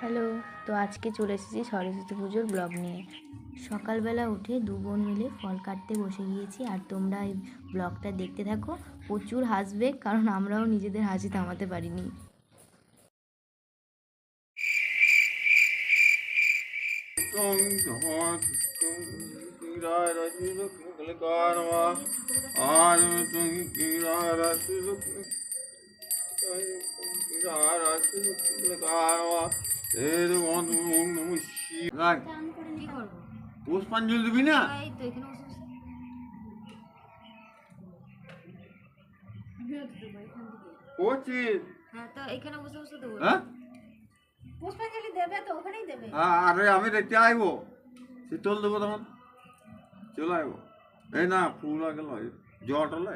Hello, তো আজকে চলে এসেছি সরস্বতী পুজোর ব্লগ নিয়ে। সকালবেলা উঠে দু বোন মিলে ফল কাটতে বসে গিয়েছি, আর তোমরা এই ব্লগটা দেখতে থাকো। প্রচুর হাসবে, কারণ আমরাও নিজেদের হাসি থামাতে পারিনি। পুষ্পাঞ্জলি দিবি না? হ্যাঁ তো এখানে বসে বসে দেবো। হ্যাঁ? পুষ্পাঞ্জলি দেবে তো ওখানেই দেবে। হ্যাঁ, আরে আমি দেখতে আইবো। শীতল দেবো তখন। চলে আইবো। এই না ফুল আগে লয়। না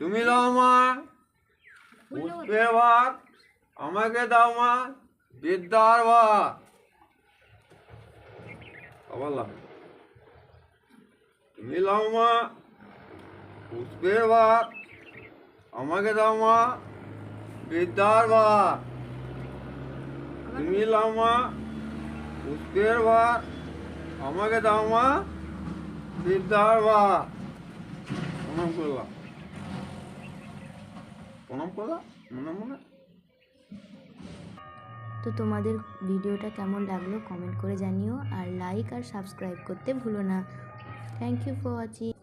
তুমি দাও মা। পুষ্পে ভাত আমাকে দাও মা বিদ্যার ভাত আবার লাও। তুমি লাও মা পুষ্পে ভাত আমাকে দাও মা বিদ্যার ভাত তুমি লাও মা পুষ্পের ভাত আমাকে দাও মা বিদ্যার ভাত প্রণাম করলাম প্রণাম করলাম মনে মনে। তো তোমাদের ভিডিওটা কেমন লাগল কমেন্ট করে জানিও, আর লাইক আর সাবস্ক্রাইব করতে ভুলো না। Thank you for watching